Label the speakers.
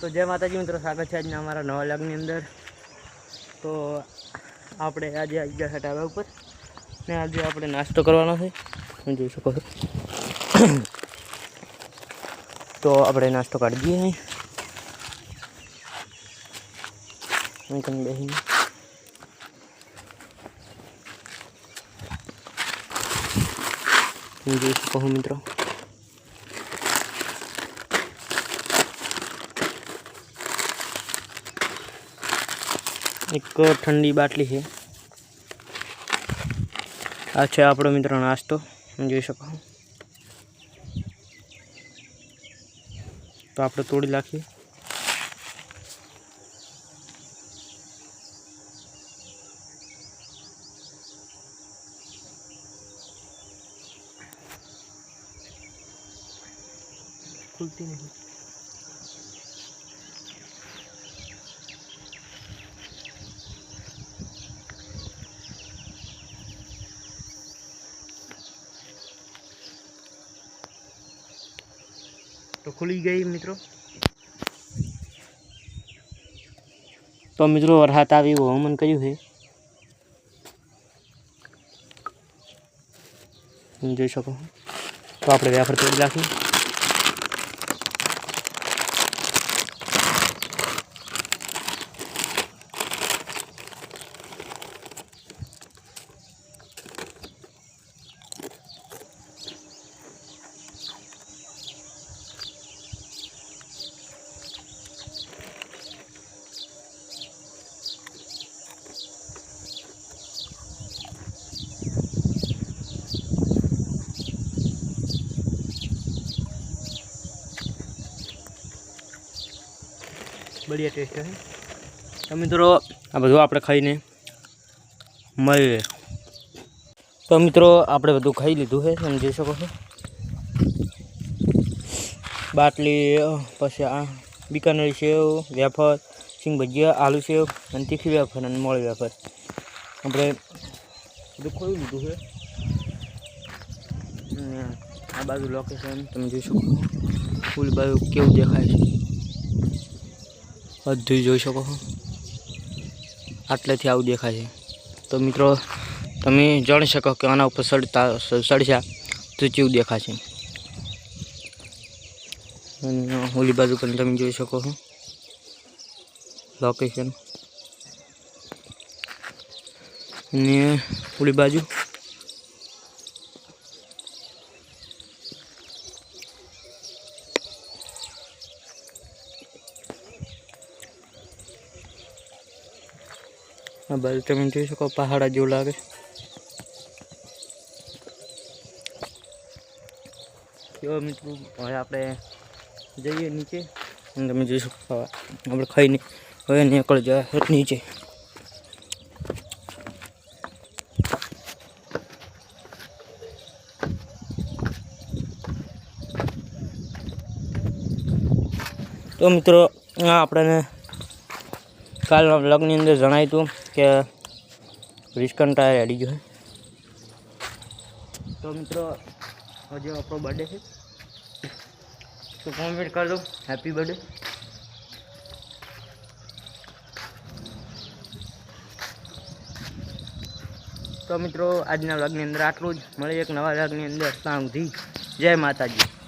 Speaker 1: તો જય માતાજી મિત્રો, સ્વાગત છે આજના અમારા નવા લાગની અંદર. તો આપણે આજે આવી ગયા ઢાબા ઉપર ને આજે આપણે નાસ્તો કરવાનો છે. તમે જોઈ શકો છો. તો આપણે નાસ્તો કાઢી દઈએ અહીં તમે બેસીને. તમે જોઈ શકો છો મિત્રો. એક ઠંડી બાટલી છે આ છે આપણો મિત્રો નાસ્તો તમે જોઈ શકો તો આપણે તોડી નાખીએ। ખુલતી નહીં। તો ખુલી ગઈ મિત્રો. તો મિત્રો વરસાદ આવી એવું હવામાન કર્યું છે? જોઈ શકો. તો આપણે વેફર તોડી નાખીએ. બઢિયા ટેસ્ટ છે તો મિત્રો, આ બધું આપણે ખાઈને મળીએ. તો મિત્રો, આપણે બધું ખાઈ લીધું છે તમે જોઈ શકો છો. બાટલી પછી આ બિકાનેરી સેવ, વેફર, સિંગ ભજીયા, આલુ સેવ, અને તીખી વેફર અને મોળી વેફર. આપણે બધું ખોઈ લીધું છે આ બાજુ લોકેશન તમે જોઈ શકો ફૂલ બાજુ કેવું દેખાય છે. બધું જોઈ શકો આટલેથી આવું દેખાય છે. તો મિત્રો, તમે જાણી શકો કે આના ઉપર સડતા, સડ્યા તો કેવું દેખાશે અને ઓલી બાજુ પણ તમે જોઈ શકો છો. લોકેશન અને ઓલી બાજુ આ બાજુ તમે જોઈ શકો પહાડા જેવું લાગે જો મિત્રો હવે આપણે જઈએ નીચે. અને તમે જોઈ શકો આપણે ખાઈને હવે નીકળ જાય નીચે. તો મિત્રો આપણને કાલના બ્લોગની અંદર જણાવ્યું હતું. કે રિસ્કન ટાયર રેડી ગયો તો મિત્રો આજે આપણો બર્થડે છે. તો કોમેન્ટ કરી દો. હેપી બર્થડે તો મિત્રો, આજના વ્લોગની અંદર આટલું જ. મળે એક નવા વ્લોગની અંદર. સુધી જય માતાજી.